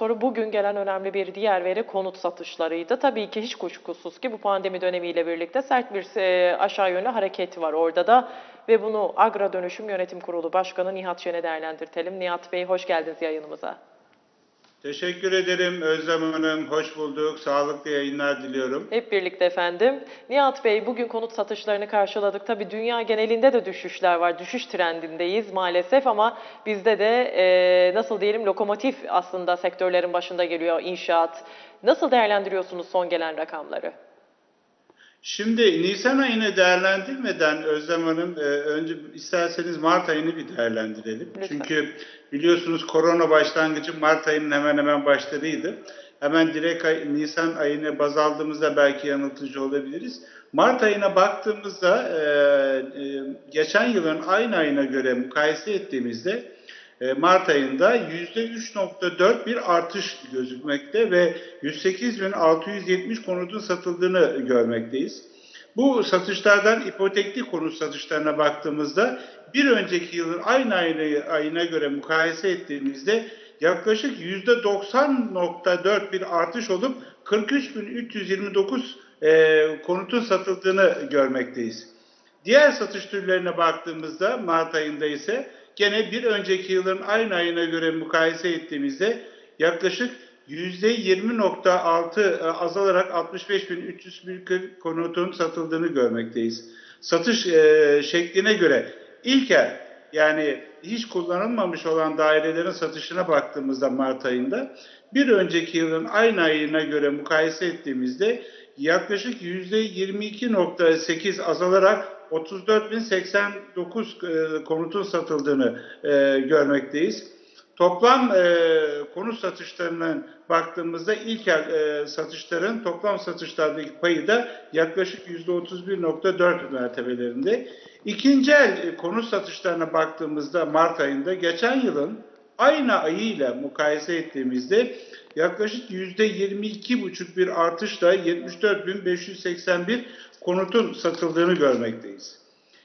Sonra bugün gelen önemli bir diğer veri konut satışlarıydı. Tabii ki hiç kuşkusuz ki bu pandemi dönemiyle birlikte sert bir e, aşağı yönlü hareket var orada da. Ve bunu Agra Dönüşüm Yönetim Kurulu Başkanı Nihat Şen'e değerlendirtelim. Nihat Bey hoş geldiniz yayınımıza. Teşekkür ederim Özlem Hanım. Hoş bulduk. Sağlıklı yayınlar diliyorum. Hep birlikte efendim. Nihat Bey bugün konut satışlarını karşıladık. Tabii dünya genelinde de düşüşler var. Düşüş trendindeyiz maalesef ama bizde de e, nasıl diyelim lokomotif aslında sektörlerin başında geliyor inşaat. Nasıl değerlendiriyorsunuz son gelen rakamları? Şimdi Nisan ayını değerlendirmeden Özlem Hanım e, önce isterseniz Mart ayını bir değerlendirelim. Lütfen. Çünkü biliyorsunuz korona başlangıcı Mart ayının hemen hemen başlarıydı. Hemen direkt ay, Nisan ayını baz aldığımızda belki yanıltıcı olabiliriz. Mart ayına baktığımızda e, e, geçen yılın aynı ayına göre mukayese ettiğimizde e, Mart ayında %3.4 bir artış gözükmekte ve 108.670 konutun satıldığını görmekteyiz. Bu satışlardan ipotekli konut satışlarına baktığımızda bir önceki yılın aynı ayına, göre mukayese ettiğimizde yaklaşık %90.4 bir artış olup 43.329 e, konutun satıldığını görmekteyiz. Diğer satış türlerine baktığımızda Mart ayında ise gene bir önceki yılın aynı ayına göre mukayese ettiğimizde yaklaşık %20.6 e, azalarak 65.301 konutun satıldığını görmekteyiz. Satış e, şekline göre ilk el yani hiç kullanılmamış olan dairelerin satışına baktığımızda Mart ayında bir önceki yılın aynı ayına göre mukayese ettiğimizde yaklaşık %22.8 azalarak 34.089 e, konutun satıldığını e, görmekteyiz. Toplam e, konut satışlarına baktığımızda ilk e, satışların toplam satışlardaki payı da yaklaşık %31.4 mertebelerinde. İkinci el e, konut satışlarına baktığımızda Mart ayında geçen yılın aynı ayıyla mukayese ettiğimizde yaklaşık %22,5 bir artışla 74.581 konutun satıldığını görmekteyiz.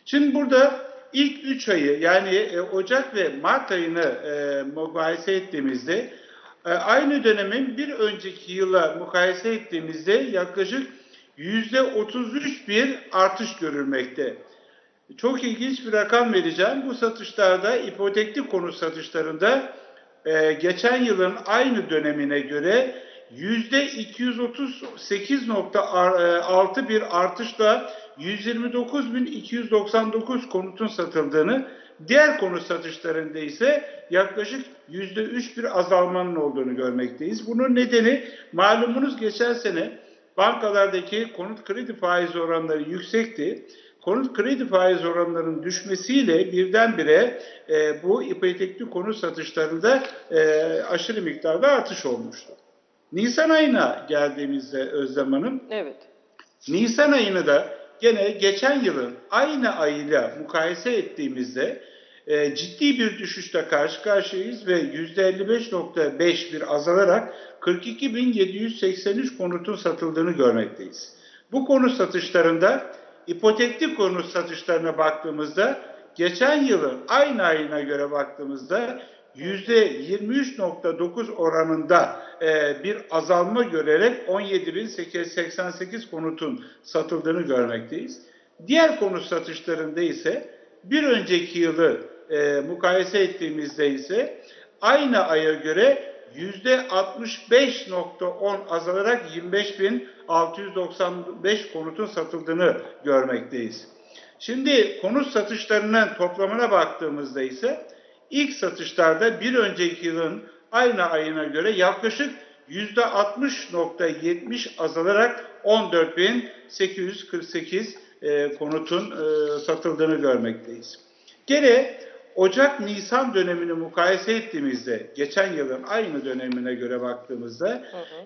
Şimdi burada ilk 3 ayı yani e, Ocak ve Mart ayını e, mukayese ettiğimizde e, aynı dönemin bir önceki yıla mukayese ettiğimizde yaklaşık %33 bir artış görülmekte. Çok ilginç bir rakam vereceğim. Bu satışlarda ipotekli konut satışlarında e, geçen yılın aynı dönemine göre yüzde 238.6 bir artışla 129.299 konutun satıldığını, diğer konut satışlarında ise yaklaşık yüzde 3 bir azalmanın olduğunu görmekteyiz. Bunun nedeni malumunuz geçen sene bankalardaki konut kredi faiz oranları yüksekti konut kredi faiz oranlarının düşmesiyle birdenbire e, bu ipotekli konut satışlarında e, aşırı miktarda artış olmuştu. Nisan ayına geldiğimizde Özlem Hanım, Evet. Nisan ayını da gene geçen yılın aynı ayıyla mukayese ettiğimizde e, ciddi bir düşüşle karşı karşıyayız ve %55.5 bir azalarak 42.783 konutun satıldığını görmekteyiz. Bu konut satışlarında ipotekli konut satışlarına baktığımızda geçen yılın aynı ayına göre baktığımızda %23.9 oranında e, bir azalma görerek 17.888 konutun satıldığını görmekteyiz. Diğer konut satışlarında ise bir önceki yılı e, mukayese ettiğimizde ise aynı aya göre %65.10 azalarak 25.695 konutun satıldığını görmekteyiz. Şimdi konut satışlarının toplamına baktığımızda ise ilk satışlarda bir önceki yılın aynı ayına göre yaklaşık %60.70 azalarak 14.848 e, konutun e, satıldığını görmekteyiz. Gene Ocak-Nisan dönemini mukayese ettiğimizde, geçen yılın aynı dönemine göre baktığımızda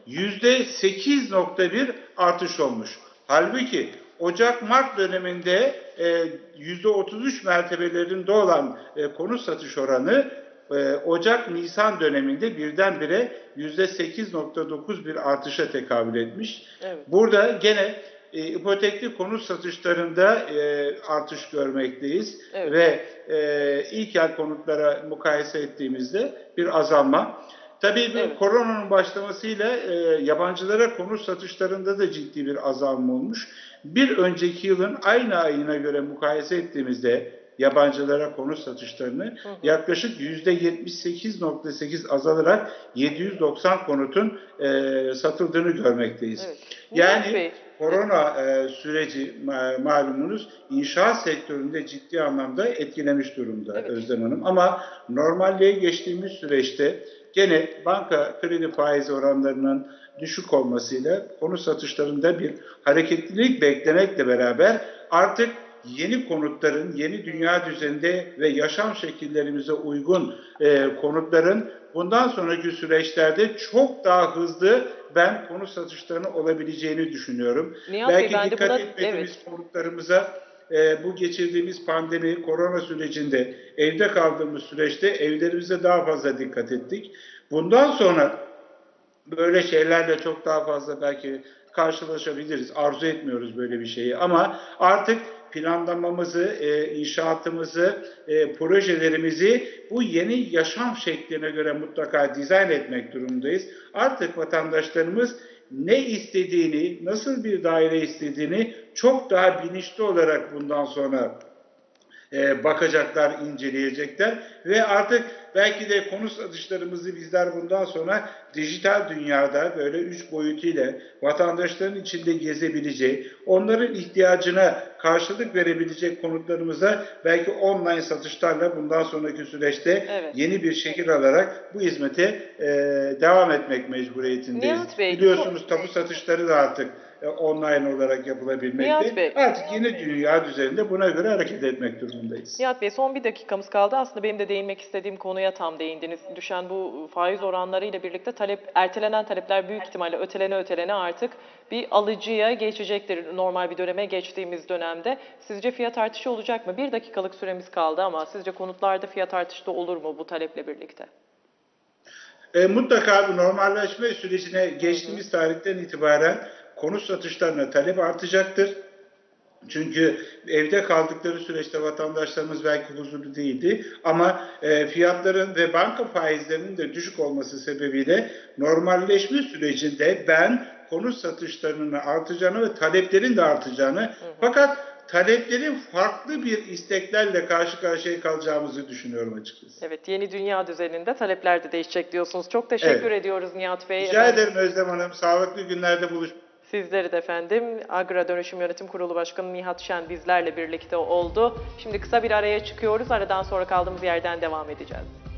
yüzde 8.1 artış olmuş. Halbuki Ocak-Mart döneminde e, yüzde 33 mertebelerinde olan e, konut satış oranı e, Ocak-Nisan döneminde birdenbire yüzde 8.9 bir artışa tekabül etmiş. Evet. Burada gene e, ipotekli konut satışlarında e, artış görmekteyiz Evet. ve e, ilk el konutlara mukayese ettiğimizde bir azalma. Tabii bu Evet. koronanın başlamasıyla e, yabancılara konut satışlarında da ciddi bir azalma olmuş. Bir önceki yılın aynı ayına göre mukayese ettiğimizde yabancılara konut satışlarını yaklaşık %78.8 azalarak 790 konutun e, satıldığını görmekteyiz. Evet. Yani Bey, korona e, süreci ma- malumunuz inşaat sektöründe ciddi anlamda etkilemiş durumda Evet. Özlem Hanım. Ama normalliğe geçtiğimiz süreçte gene banka kredi faizi oranlarının düşük olmasıyla konut satışlarında bir hareketlilik beklemekle beraber artık yeni konutların, yeni dünya düzeninde ve yaşam şekillerimize uygun e, konutların bundan sonraki süreçlerde çok daha hızlı ben konut satışlarının olabileceğini düşünüyorum. Nihat Bey, Belki de dikkat buna- etmediğimiz konutlarımıza e, bu geçirdiğimiz pandemi, korona sürecinde evde kaldığımız süreçte evlerimize daha fazla dikkat ettik. Bundan sonra böyle şeylerle çok daha fazla belki karşılaşabiliriz. Arzu etmiyoruz böyle bir şeyi ama artık planlamamızı, e, inşaatımızı, e, projelerimizi bu yeni yaşam şekline göre mutlaka dizayn etmek durumundayız. Artık vatandaşlarımız ne istediğini, nasıl bir daire istediğini çok daha bilinçli olarak bundan sonra e, bakacaklar, inceleyecekler. Ve artık belki de konu satışlarımızı bizler bundan sonra dijital dünyada böyle üç boyutuyla vatandaşların içinde gezebileceği, onların ihtiyacına karşılık verebilecek konutlarımıza belki online satışlarla bundan sonraki süreçte Evet. yeni bir şekil alarak bu hizmete e, devam etmek mecburiyetindeyiz. Bey, Biliyorsunuz tapu satışları da artık e, online olarak yapılabilmekte. Nihat Bey. Artık yeni dünya düzeninde buna göre hareket etmek durumundayız. Nihat Bey son bir dakikamız kaldı. Aslında benim de değinmek istediğim konuya tam değindiniz. Düşen bu faiz oranları ile birlikte talep, ertelenen talepler büyük ihtimalle ötelene ötelene artık bir alıcıya geçecektir normal bir döneme geçtiğimiz dönemde. Sizce fiyat artışı olacak mı? Bir dakikalık süremiz kaldı ama sizce konutlarda fiyat artışı da olur mu bu taleple birlikte? E, mutlaka bu normalleşme sürecine geçtiğimiz tarihten itibaren konut satışlarına talep artacaktır. Çünkü evde kaldıkları süreçte vatandaşlarımız belki huzurlu değildi ama e, fiyatların ve banka faizlerinin de düşük olması sebebiyle normalleşme sürecinde ben konut satışlarının artacağını ve taleplerin de artacağını fakat taleplerin farklı bir isteklerle karşı karşıya kalacağımızı düşünüyorum açıkçası. Evet yeni dünya düzeninde talepler de değişecek diyorsunuz. Çok teşekkür Evet. ediyoruz Nihat Bey. Rica ederim Özlem Hanım. Sağlıklı günlerde buluş. Sizleri de efendim. Agra Dönüşüm Yönetim Kurulu Başkanı Nihat Şen bizlerle birlikte oldu. Şimdi kısa bir araya çıkıyoruz. Aradan sonra kaldığımız yerden devam edeceğiz.